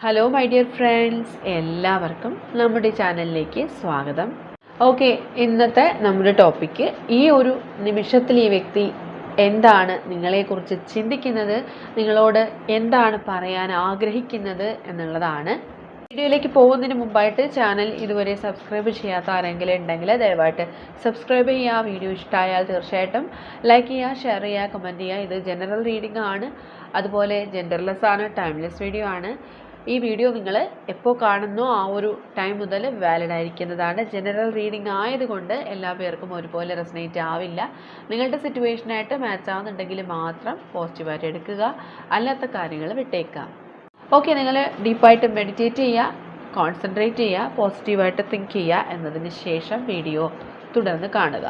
Hello my dear friends എല്ലാവർക്കും നമ്മുടെ ചാനലിലേക്ക് സ്വാഗതം. ഓക്കെ ഇന്നത്തെ നമ്മുടെ ടോപ്പിക്ക് ഈ ഒരു നിമിഷത്തിൽ ഈ വ്യക്തി എന്താണ് നിങ്ങളെക്കുറിച്ച് ചിന്തിക്കുന്നത് നിങ്ങളോട് എന്താണ് പറയാൻ ആഗ്രഹിക്കുന്നത് എന്നുള്ളതാണ്. വീഡിയോയിലേക്ക് പോകുന്നതിന് മുമ്പായിട്ട് ചാനൽ ഇതുവരെ സബ്സ്ക്രൈബ് ചെയ്യാത്ത ആരെങ്കിലും ഉണ്ടെങ്കിൽ ദയവായിട്ട് സബ്സ്ക്രൈബ് ചെയ്യുക. വീഡിയോ ഇഷ്ടമായാൽ തീർച്ചയായിട്ടും ലൈക്ക് ചെയ്യുക ഷെയർ ചെയ്യുക കമന്റ് ചെയ്യുക. ഇത് ജനറൽ റീഡിംഗ് ആണ്. അതുപോലെ ജെൻഡർലെസ് ആണ് ടൈംലെസ് വീഡിയോ ആണ്. ഈ വീഡിയോ നിങ്ങൾ എപ്പോൾ കാണുന്നോ ആ ഒരു ടൈം മുതൽ വാലിഡ് ആയിരിക്കുന്നതാണ്. ജനറൽ റീഡിംഗ് ആയതുകൊണ്ട് എല്ലാ പേർക്കും ഒരുപോലെ റെസനേറ്റ് ആവില്ല. നിങ്ങളുടെ സിറ്റുവേഷനായിട്ട് മാച്ച് ആവുന്നുണ്ടെങ്കിൽ മാത്രം പോസിറ്റീവായിട്ട് എടുക്കുക. അല്ലാത്ത കാര്യങ്ങൾ വിട്ടേക്കുക. ഓക്കെ നിങ്ങൾ ഡീപ്പായിട്ട് മെഡിറ്റേറ്റ് ചെയ്യുക കോൺസെൻട്രേറ്റ് ചെയ്യുക പോസിറ്റീവായിട്ട് തിങ്ക് ചെയ്യുക എന്നതിന് ശേഷം വീഡിയോ തുടർന്ന് കാണുക.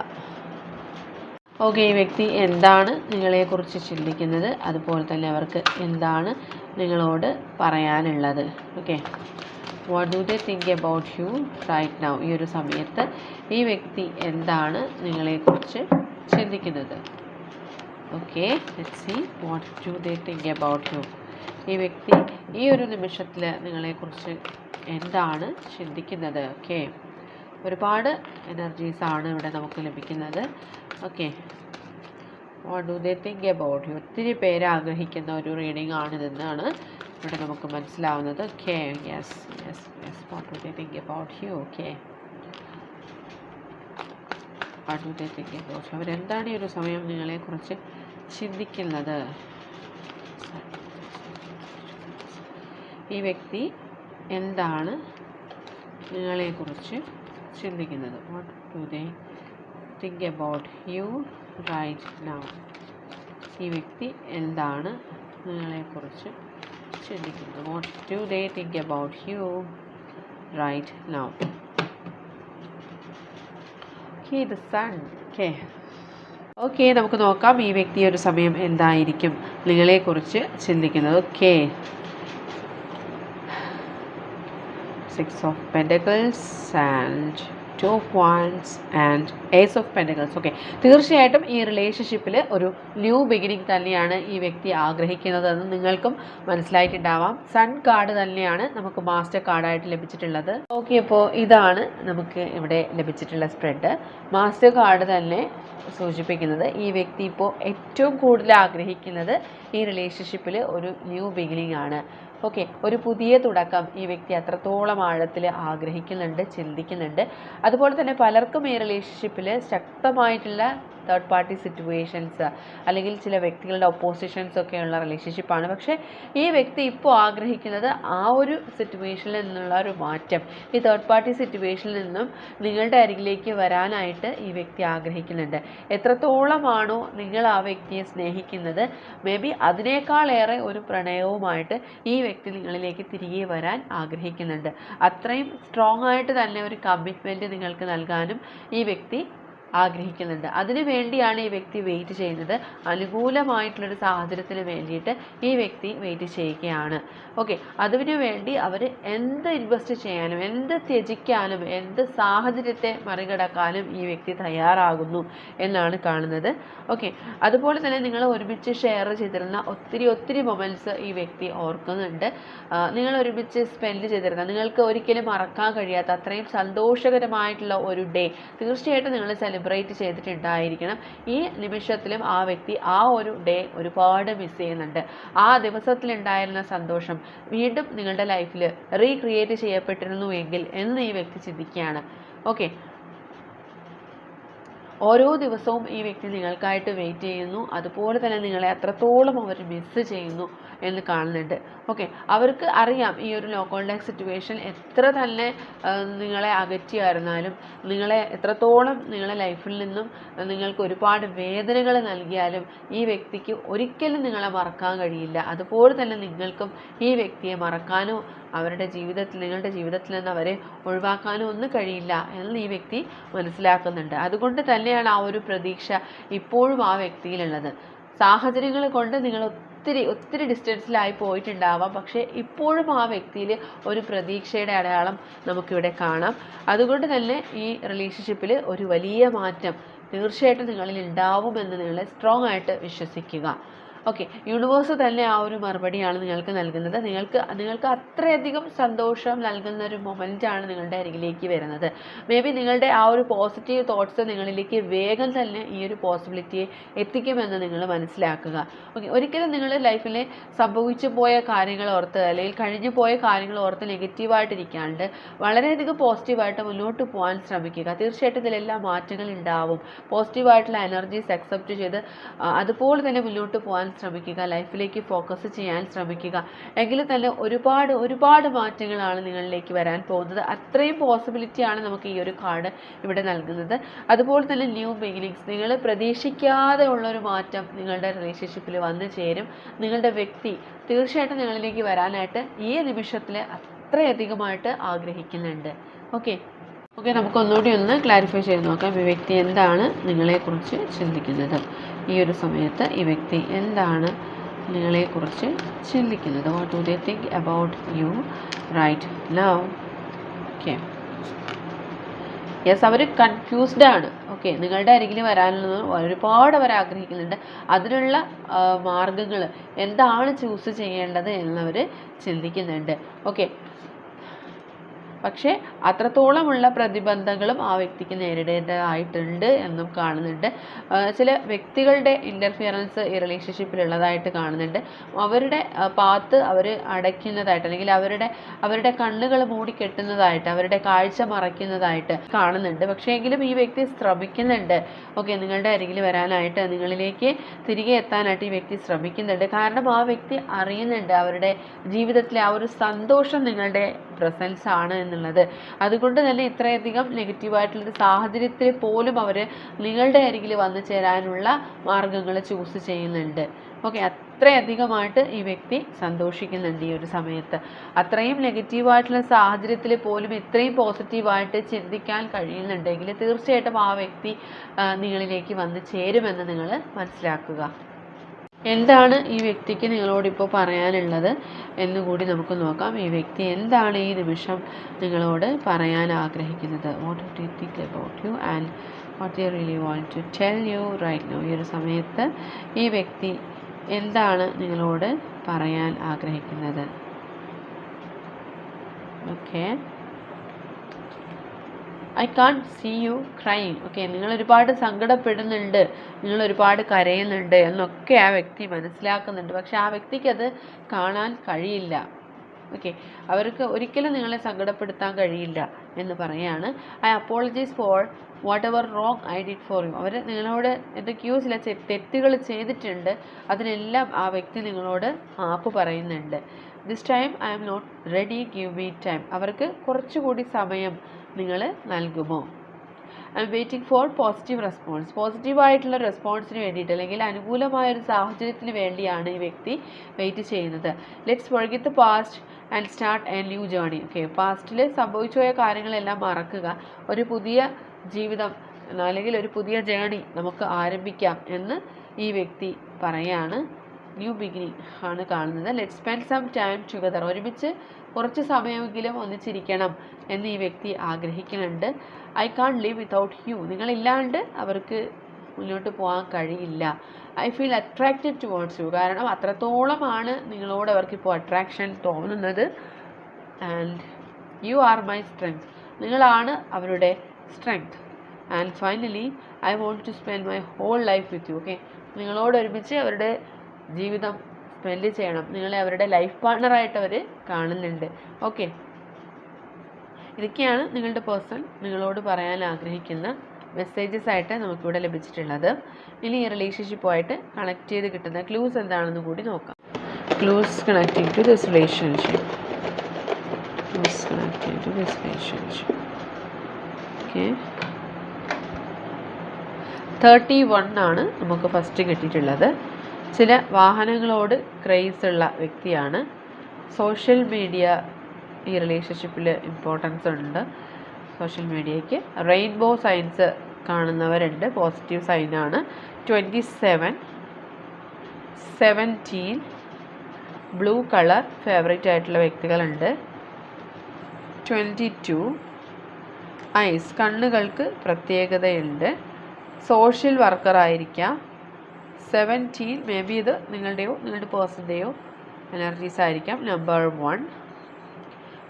ഓക്കെ ഈ വ്യക്തി എന്താണ് നിങ്ങളെക്കുറിച്ച് ചിന്തിക്കുന്നത്? അതുപോലെ തന്നെ അവർക്ക് എന്താണ് നിങ്ങളോട് പറയാനുള്ളത്? Okay. What do they think about you right now ഈ ഒരു സമയത്ത് ഈ വ്യക്തി എന്താണ് നിങ്ങളെക്കുറിച്ച് ചിന്തിക്കുന്നത്? Okay let see what do they think about you ഈ വ്യക്തി ഈ ഒരു നിമിഷത്തിൽ നിങ്ങളെക്കുറിച്ച് എന്താണ് ചിന്തിക്കുന്നത്? ഓക്കെ. ഒരുപാട് എനർജീസ് ആണ് ഇവിടെ നമുക്ക് ലഭിക്കുന്നത്. Okay what do they think about you ഒത്തിരി പേര് ആഗ്രഹിക്കുന്ന ഒരു റീഡിംഗ് ആണിതെന്നാണ് ഇവിടെ നമുക്ക് മനസ്സിലാവുന്നത്. Okay yes yes yes what do they think about you okay what do they think about you അവരെന്താണ് ഈ ഒരു സമയം നിങ്ങളെക്കുറിച്ച് ചിന്തിക്കുന്നത്? ഈ വ്യക്തി എന്താണ് നിങ്ങളെക്കുറിച്ച് ചിന്തിക്കുന്നത്. What do they think about you right now ഈ വ്യക്തി എന്താണ് നിങ്ങളെക്കുറിച്ച് ചിന്തിക്കുന്നത്? What do they think about you right now okay the sun okay okay നമുക്ക് നോക്കാം ഈ വ്യക്തി ഒരു സമയം എന്തായിരിക്കും നിങ്ങളെക്കുറിച്ച് ചിന്തിക്കുന്നത്. Okay six of pentacles and two of wands and ace of pentacles okay തീർച്ചയായിട്ടും ഈ റിലേഷൻഷിപ്പിൽ ഒരു ന്യൂ ബിഗിനിങ് തന്നെയാണ് ഈ വ്യക്തി ആഗ്രഹിക്കുന്നതെന്ന് നിങ്ങൾക്കും മനസ്സിലായിട്ടുണ്ടാവാം. സൺ കാർഡ് തന്നെയാണ് നമുക്ക് മാസ്റ്റർ കാർഡായിട്ട് ലഭിച്ചിട്ടുള്ളത്. ഓക്കെ അപ്പോൾ ഇതാണ് നമുക്ക് ഇവിടെ ലഭിച്ചിട്ടുള്ള സ്പ്രെഡ് മാസ്റ്റർ കാർഡ് തന്നെ സൂചിപ്പിക്കുന്നത് ഈ വ്യക്തി ഇപ്പോൾ ഏറ്റവും കൂടുതൽ ആഗ്രഹിക്കുന്നത് ഈ റിലേഷൻഷിപ്പിൽ ഒരു ന്യൂ ബിഗിനിങ് ആണ്. ഓക്കെ ഒരു പുതിയ തുടക്കം ഈ വ്യക്തി അത്രത്തോളം ആഴത്തിൽ ആഗ്രഹിക്കുന്നുണ്ട് ചിന്തിക്കുന്നുണ്ട്. അതുപോലെ തന്നെ പലർക്കും ഈ റിലേഷൻഷിപ്പിൽ ശക്തമായിട്ടുള്ള തേർഡ് പാർട്ടി സിറ്റുവേഷൻസ് അല്ലെങ്കിൽ ചില വ്യക്തികളുടെ ഒപ്പോസിഷൻസ് ഒക്കെയുള്ള റിലേഷൻഷിപ്പാണ് പക്ഷേ ഈ വ്യക്തി ഇപ്പോൾ ആഗ്രഹിക്കുന്നത് ആ ഒരു സിറ്റുവേഷനിൽ നിന്നുള്ള ഒരു മാറ്റം. ഈ തേർഡ് പാർട്ടി സിറ്റുവേഷനിൽ നിന്നും നിങ്ങളുടെ അരികിലേക്ക് വരാനായിട്ട് ഈ വ്യക്തി ആഗ്രഹിക്കുന്നുണ്ട്. എത്രത്തോളമാണോ നിങ്ങൾ ആ വ്യക്തിയെ സ്നേഹിക്കുന്നത് മേ ബി അതിനേക്കാളേറെ ഒരു പ്രണയവുമായിട്ട് ഈ വ്യക്തി നിങ്ങളിലേക്ക് തിരികെ വരാൻ ആഗ്രഹിക്കുന്നുണ്ട്. അത്രയും സ്ട്രോങ് ആയിട്ട് തന്നെ ഒരു കമ്മിറ്റ്മെന്റ് നിങ്ങൾക്ക് നൽകാനും ഈ വ്യക്തി ആഗ്രഹിക്കുന്നുണ്ട്. അതിനു വേണ്ടിയാണ് ഈ വ്യക്തി വെയിറ്റ് ചെയ്യുന്നത്. അനുകൂലമായിട്ടുള്ളൊരു സാഹചര്യത്തിന് വേണ്ടിയിട്ട് ഈ വ്യക്തി വെയിറ്റ് ചെയ്യുകയാണ്. ഓക്കെ അതിനു വേണ്ടി അവർ എന്ത് ഇൻവെസ്റ്റ് ചെയ്യാനും എന്ത് ത്യജിക്കാനും എന്ത് സാഹചര്യത്തെ മറികടക്കാനും ഈ വ്യക്തി തയ്യാറാകുന്നു എന്നാണ് കാണുന്നത്. ഓക്കെ അതുപോലെ തന്നെ നിങ്ങൾ ഒരുമിച്ച് ഷെയർ ചെയ്തിരുന്ന ഒത്തിരി ഒത്തിരി മൊമെന്റ്സ് ഈ വ്യക്തി ഓർക്കുന്നുണ്ട്. നിങ്ങൾ ഒരുമിച്ച് സ്പെൻഡ് ചെയ്തിരുന്ന നിങ്ങൾക്ക് ഒരിക്കലും മറക്കാൻ കഴിയാത്ത അത്രയും സന്തോഷകരമായിട്ടുള്ള ഒരു ഡേ തീർച്ചയായിട്ടും നിങ്ങൾ സെലിബ്രേറ്റ് ചെയ്തിട്ടുണ്ടായിരിക്കണം. ഈ നിമിഷത്തിലും ആ വ്യക്തി ആ ഒരു ഡേ ഒരുപാട് മിസ് ചെയ്യുന്നുണ്ട്. ആ ദിവസത്തിലുണ്ടായിരുന്ന സന്തോഷം വീണ്ടും നിങ്ങളുടെ ലൈഫിൽ റീക്രിയേറ്റ് ചെയ്യപ്പെട്ടിരുന്നു എങ്കിൽ എന്ന് ഈ വ്യക്തി ചിന്തിക്കുകയാണ്. ഓക്കെ ഓരോ ദിവസവും ഈ വ്യക്തി നിങ്ങൾക്കായിട്ട് വെയിറ്റ് ചെയ്യുന്നു. അതുപോലെ തന്നെ നിങ്ങളെ അത്രത്തോളം അവർ മിസ് ചെയ്യുന്നു എന്ന് കാണുന്നുണ്ട്. ഓക്കെ അവർക്ക് അറിയാം ഈ ഒരു ലോ കോൺടാക്ട് സിറ്റുവേഷൻ എത്ര തന്നെ നിങ്ങളെ അകറ്റിയായിരുന്നാലും നിങ്ങളെ എത്രത്തോളം നിങ്ങളെ ലൈഫിൽ നിന്നും നിങ്ങൾക്ക് ഒരുപാട് വേദനകൾ നൽകിയാലും ഈ വ്യക്തിക്ക് ഒരിക്കലും നിങ്ങളെ മറക്കാൻ കഴിയില്ല. അതുപോലെ തന്നെ നിങ്ങൾക്കും ഈ വ്യക്തിയെ മറക്കാനോ അവരുടെ ജീവിതത്തിൽ നിങ്ങളുടെ ജീവിതത്തിൽ നിന്ന് അവരെ ഒഴിവാക്കാനോ ഒന്നും കഴിയില്ല എന്ന് ഈ വ്യക്തി മനസ്സിലാക്കുന്നുണ്ട്. അതുകൊണ്ട് തന്നെയാണ് ആ ഒരു പ്രതീക്ഷ ഇപ്പോഴും ആ വ്യക്തിയിലുള്ളത്. സാഹചര്യങ്ങൾ കൊണ്ട് നിങ്ങൾ ഒത്തിരി ഒത്തിരി ഡിസ്റ്റൻസിലായി പോയിട്ടുണ്ടാവാം. പക്ഷേ ഇപ്പോഴും ആ വ്യക്തിയിൽ ഒരു പ്രതീക്ഷയുടെ അടയാളം നമുക്കിവിടെ കാണാം. അതുകൊണ്ട് തന്നെ ഈ റിലേഷൻഷിപ്പിൽ ഒരു വലിയ മാറ്റം തീർച്ചയായിട്ടും നിങ്ങളിൽ ഉണ്ടാവുമെന്ന് നിങ്ങൾ സ്ട്രോങ് ആയിട്ട് വിശ്വസിക്കുക. ഓക്കെ യൂണിവേഴ്സ് തന്നെ ആ ഒരു മറുപടിയാണ് നിങ്ങൾക്ക് നൽകുന്നത്. നിങ്ങൾക്ക് നിങ്ങൾക്ക് അത്രയധികം സന്തോഷം നൽകുന്ന ഒരു മൊമെന്റാണ് നിങ്ങളുടെ അരികിലേക്ക് വരുന്നത്. മേ ബി നിങ്ങളുടെ ആ ഒരു പോസിറ്റീവ് തോട്ട്സ് നിങ്ങളിലേക്ക് വേഗം തന്നെ ഈ ഒരു പോസിബിലിറ്റിയെ എത്തിക്കുമെന്ന് നിങ്ങൾ മനസ്സിലാക്കുക. ഓക്കെ ഒരിക്കലും നിങ്ങൾ ലൈഫിൽ സംഭവിച്ചു പോയ കാര്യങ്ങൾ ഓർത്ത് അല്ലെങ്കിൽ കഴിഞ്ഞു പോയ കാര്യങ്ങൾ ഓർത്ത് നെഗറ്റീവായിട്ടിരിക്കാണ്ട് വളരെയധികം പോസിറ്റീവായിട്ട് മുന്നോട്ട് പോകാൻ ശ്രമിക്കുക. തീർച്ചയായിട്ടും ഇതിലെല്ലാം മാറ്റങ്ങൾ ഉണ്ടാവും. പോസിറ്റീവായിട്ടുള്ള എനർജീസ് അക്സെപ്റ്റ് ചെയ്ത് അതുപോലെ തന്നെ മുന്നോട്ട് പോകാൻ ശ്രമിക്കുക ലൈഫിലേക്ക് ഫോക്കസ് ചെയ്യാൻ ശ്രമിക്കുക. എങ്കിൽ തന്നെ ഒരുപാട് ഒരുപാട് മാറ്റങ്ങളാണ് നിങ്ങളിലേക്ക് വരാൻ പോകുന്നത്. അത്രയും പോസിബിലിറ്റിയാണ് നമുക്ക് ഈ ഒരു കാർഡ് ഇവിടെ നൽകുന്നത്. അതുപോലെ തന്നെ ന്യൂ ബിഗിനിങ്സ് നിങ്ങൾ പ്രതീക്ഷിക്കാതെ ഉള്ളൊരു മാറ്റം നിങ്ങളുടെ റിലേഷൻഷിപ്പിൽ വന്നു ചേരും. നിങ്ങളുടെ വ്യക്തി തീർച്ചയായിട്ടും നിങ്ങളിലേക്ക് വരാനായിട്ട് ഈ നിമിഷത്തിൽ അത്രയധികമായിട്ട് ആഗ്രഹിക്കുന്നുണ്ട്. ഓക്കെ ഓക്കെ നമുക്ക് ഒന്നുകൂടി ഒന്ന് ക്ലാരിഫൈ ചെയ്ത് നോക്കാം. ഈ വ്യക്തി എന്താണ് നിങ്ങളെക്കുറിച്ച് ചിന്തിക്കുന്നത്? ഈ ഒരു സമയത്ത് ഈ വ്യക്തി എന്താണ് നിങ്ങളെക്കുറിച്ച് ചിന്തിക്കുന്നത്? What do they think about you right now okay yes our confused ആണ്. ഓക്കെ നിങ്ങളുടെ അരികിൽ വരാനുള്ള ഒരുപാട് അവർ ആഗ്രഹിക്കുന്നുണ്ട്. അതിനുള്ള മാർഗങ്ങൾ എന്താണ് ചൂസ് ചെയ്യേണ്ടത് എന്നവർ ചിന്തിക്കുന്നുണ്ട്. ഓക്കെ പക്ഷേ അത്രത്തോളമുള്ള പ്രതിബന്ധങ്ങളും ആ വ്യക്തിക്ക് നേരിടേണ്ടതായിട്ടുണ്ട് എന്നും കാണുന്നുണ്ട്. ചില വ്യക്തികളുടെ ഇന്റർഫിയറൻസ് ഈ റിലേഷൻഷിപ്പിലുള്ളതായിട്ട് കാണുന്നുണ്ട്. അവരുടെ പാത്ത് അവർ അടയ്ക്കുന്നതായിട്ട് അല്ലെങ്കിൽ അവരുടെ അവരുടെ കണ്ണുകൾ മൂടിക്കെട്ടുന്നതായിട്ട് അവരുടെ കാഴ്ച മറയ്ക്കുന്നതായിട്ട് കാണുന്നുണ്ട്. പക്ഷേ എങ്കിലും ഈ വ്യക്തി ശ്രമിക്കുന്നുണ്ട്. ഓക്കെ നിങ്ങളുടെ അരികിൽ വരാനായിട്ട് നിങ്ങളിലേക്ക് തിരികെ എത്താനായിട്ട് ഈ വ്യക്തി ശ്രമിക്കുന്നുണ്ട്. കാരണം ആ വ്യക്തി അറിയുന്നുണ്ട് അവരുടെ ജീവിതത്തിലെ ആ ഒരു സന്തോഷം നിങ്ങളുടെ പ്രസൻസ് ആണ് എന്നുള്ളത്. അതുകൊണ്ട് തന്നെ ഇത്രയധികം നെഗറ്റീവായിട്ടുള്ളൊരു സാഹചര്യത്തിൽ പോലും അവർ നിങ്ങളുടെ അരികിൽ വന്നു ചേരാനുള്ള മാർഗങ്ങൾ ചൂസ് ചെയ്യുന്നുണ്ട്. ഓക്കെ അത്രയധികമായിട്ട് ഈ വ്യക്തി സന്തോഷിക്കുന്നുണ്ട് ഈ ഒരു സമയത്ത്. അത്രയും നെഗറ്റീവായിട്ടുള്ള സാഹചര്യത്തിൽ പോലും ഇത്രയും പോസിറ്റീവായിട്ട് ചിന്തിക്കാൻ കഴിയുന്നുണ്ടെങ്കിൽ തീർച്ചയായിട്ടും ആ വ്യക്തി നിങ്ങളിലേക്ക് വന്ന് ചേരുമെന്ന് നിങ്ങൾ മനസ്സിലാക്കുക. എന്താണ് ഈ വ്യക്തിക്ക് നിങ്ങളോട് ഇപ്പോൾ പറയാനുള്ളത് എന്നുകൂടി നമുക്ക് നോക്കാം. ഈ വ്യക്തി എന്താണ് ഈ നിമിഷം നിങ്ങളോട് പറയാൻ ആഗ്രഹിക്കുന്നത്? What do you think about you and what you really want to tell you right now ഈ ഒരു സമയത്ത് ഈ വ്യക്തി എന്താണ് നിങ്ങളോട് പറയാൻ ആഗ്രഹിക്കുന്നത്? Okay I can see you crime okay നിങ്ങൾ ഒരുപാട് സങ്കടപ്പെടുന്നുണ്ട്. നിങ്ങൾ ഒരുപാട് കരയുന്നുണ്ട് എന്നൊക്കെ ആ വ്യക്തി മനസ്സിലാക്കുന്നുണ്ട്. പക്ഷെ ആ വ്യക്തിക്ക് അത് കാണാൻ കഴിയില്ല. ഓക്കെ അവർക്ക് ഒരിക്കലും നിങ്ങളെ സങ്കടപ്പെടുത്താൻ കഴിയില്ല എന്ന് പറയാണ്. I apologies for whatever wrong I did for you അവർ നിങ്ങളോട് എന്തൊക്കെയോ ചില തെറ്റുകൾ ചെയ്തിട്ടുണ്ട്. അതിനെല്ലാം ആ വ്യക്തി നിങ്ങളോട് ആപ്പ് പറയുന്നുണ്ട്. This time I'm not ready give me time അവർക്ക് കുറച്ചുകൂടി സമയം നിങ്ങൾ നൽകുമോ? I'm waiting for positive response പോസിറ്റീവായിട്ടുള്ള റെസ്പോൺസിന് വേണ്ടിയിട്ട് അല്ലെങ്കിൽ അനുകൂലമായ ഒരു സാഹചര്യത്തിന് വേണ്ടിയാണ് ഈ വ്യക്തി വെയിറ്റ് ചെയ്യുന്നത്. Let's the past and start a new journey okay പാസ്റ്റിൽ സംഭവിച്ചു പോയ കാര്യങ്ങളെല്ലാം മറക്കുക. ഒരു പുതിയ ജീവിതം അല്ലെങ്കിൽ ഒരു പുതിയ ജേണി നമുക്ക് ആരംഭിക്കാം എന്ന് ഈ വ്യക്തി പറയാണ്. ന്യൂ ബിഗിനിങ് ആണ് കാണുന്നത്. Let spend some time together ഒരുമിച്ച് കുറച്ച് സമയമെങ്കിലും ഒന്നിച്ചിരിക്കണം എന്ന് ഈ വ്യക്തി ആഗ്രഹിക്കുന്നുണ്ട്. I can live without you നിങ്ങളില്ലാണ്ട് അവർക്ക് മുന്നോട്ട് പോകാൻ കഴിയില്ല. I feel attracted towards you കാരണം അത്രത്തോളമാണ് നിങ്ങളോട് അവർക്കിപ്പോൾ അട്രാക്ഷൻ തോന്നുന്നത്. And you are my strength നിങ്ങളാണ് അവരുടെ strength and finally I want to spend my whole life with you okay നിങ്ങളോട് ഒരുമിച്ച് അവരുടെ ജീവിതം സ്പെൻഡ് ചെയ്യണം. നിങ്ങളെ അവരുടെ ലൈഫ് പാർട്ണറായിട്ട് അവർ കാണുന്നുണ്ട്. ഓക്കെ ഇതൊക്കെയാണ് നിങ്ങളുടെ പേഴ്സൺ നിങ്ങളോട് പറയാൻ ആഗ്രഹിക്കുന്ന മെസ്സേജസ് ആയിട്ട് നമുക്കിവിടെ ലഭിച്ചിട്ടുള്ളത്. ഇനി ഈ റിലേഷൻഷിപ്പുമായിട്ട് കണക്ട് ചെയ്ത് കിട്ടുന്ന ക്ലൂസ് എന്താണെന്ന് കൂടി നോക്കാം. Clues connecting to this relationship clues connecting to this relationship okay thirty one ആണ് നമുക്ക് ഫസ്റ്റ് കിട്ടിയിട്ടുള്ളത്. ചില വാഹനങ്ങളോട് ക്രേസ് ഉള്ള വ്യക്തിയാണ്. സോഷ്യൽ മീഡിയ ഈ റിലേഷൻഷിപ്പിൽ ഇമ്പോർട്ടൻസ് ഉണ്ട്. സോഷ്യൽ മീഡിയയ്ക്ക് റെയിൻബോ സയൻസ് കാണുന്നവരുണ്ട്. Positive സൈനാണ്. Twenty seven seventeen blue colour favourite ആയിട്ടുള്ള വ്യക്തികളുണ്ട്. ട്വന്റി ടു ഐസ് കണ്ണുകൾക്ക് പ്രത്യേകതയുണ്ട്. സോഷ്യൽ വർക്കർ ആയിരിക്കാം സെവന്റീൻ മേ ബി ഇത് നിങ്ങളുടെയോ നിങ്ങളുടെ പേഴ്സന്റെയോ എനർജീസ് ആയിരിക്കാം. Number one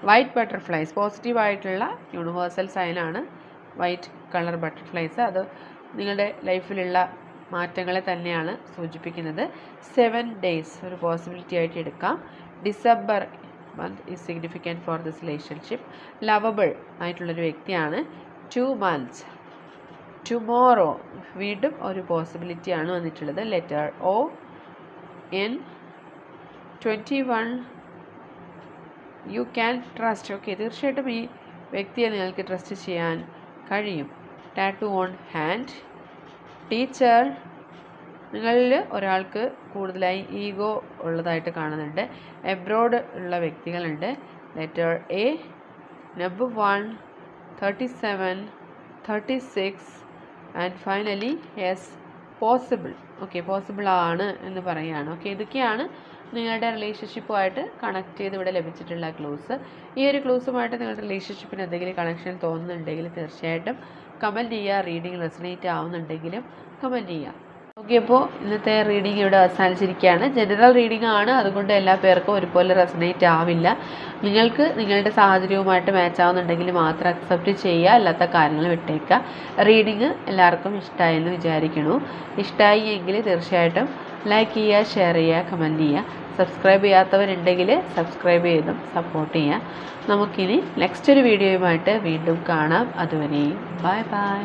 white butterflies positive ആയിട്ടുള്ള യൂണിവേഴ്സൽ സൈനാണ് വൈറ്റ് കളർ ബട്ടർഫ്ലൈസ് അത് നിങ്ങളുടെ ലൈഫിലുള്ള മാറ്റങ്ങളെ തന്നെയാണ് സൂചിപ്പിക്കുന്നത്. സെവൻ ഡേയ്സ് ഒരു പോസിബിലിറ്റി ആയിട്ട് എടുക്കാം. December month is significant for this relationship lovable ആയിട്ടുള്ളൊരു വ്യക്തിയാണ്. ടു മന്ത്സ് ടുമോറോ വീണ്ടും ഒരു പോസിബിലിറ്റിയാണ് വന്നിട്ടുള്ളത്. Letter O N twenty one you can trust okay തീർച്ചയായിട്ടും ഈ വ്യക്തിയെ നിങ്ങൾക്ക് ട്രസ്റ്റ് ചെയ്യാൻ കഴിയും. ടാറ്റു ഓൺ ഹാൻഡ് ടീച്ചർ നിങ്ങളിൽ ഒരാൾക്ക് കൂടുതലായി ഈഗോ ഉള്ളതായിട്ട് കാണുന്നുണ്ട്. എബ്രോഡ് ഉള്ള വ്യക്തികളുണ്ട്. Letter A number one thirty seven thirty six and finally yes possible okay possible ആണ് എന്ന് പറയുകയാണ്. ഓക്കെ ഇതൊക്കെയാണ് നിങ്ങളുടെ റിലേഷൻഷിപ്പുമായിട്ട് കണക്ട് ചെയ്ത് ഇവിടെ ലഭിച്ചിട്ടുള്ള ക്ലൂസ് ഈ ഒരു ക്ലൂസുമായിട്ട് നിങ്ങളുടെ റിലേഷൻഷിപ്പിന് എന്തെങ്കിലും കണക്ഷൻ തോന്നുന്നുണ്ടെങ്കിൽ തീർച്ചയായിട്ടും കമന്റ് ചെയ്യുക റീഡിങ് റെസിനേറ്റ് ആവുന്നുണ്ടെങ്കിലും കമന്റ് ചെയ്യുക അപ്പോൾ ഇന്നത്തെ റീഡിംഗ് ഇവിടെ അവസാനിച്ചിരിക്കുകയാണ്. ജനറൽ റീഡിംഗ് ആണ്. അതുകൊണ്ട് എല്ലാ പേർക്കും ഒരുപോലെ റെസനേറ്റ് ആവില്ല. നിങ്ങൾക്ക് നിങ്ങളുടെ സാഹചര്യവുമായിട്ട് മാച്ച് ആവുന്നുണ്ടെങ്കിൽ മാത്രം അക്സെപ്റ്റ് ചെയ്യുക. അല്ലാത്ത കാര്യങ്ങൾ വിട്ടേക്കുക. റീഡിങ് എല്ലാവർക്കും ഇഷ്ടമായെന്ന് വിചാരിക്കുന്നു. ഇഷ്ടമായി എങ്കിൽ തീർച്ചയായിട്ടും ലൈക്ക് ചെയ്യുക ഷെയർ ചെയ്യുക കമന്റ് ചെയ്യുക. സബ്സ്ക്രൈബ് ചെയ്യാത്തവരുണ്ടെങ്കിൽ സബ്സ്ക്രൈബ് ചെയ്തും സപ്പോർട്ട് ചെയ്യുക. നമുക്കിനി നെക്സ്റ്റ് ഒരു വീഡിയോയുമായിട്ട് വീണ്ടും കാണാം. അതുവരെയും ബൈ ബൈ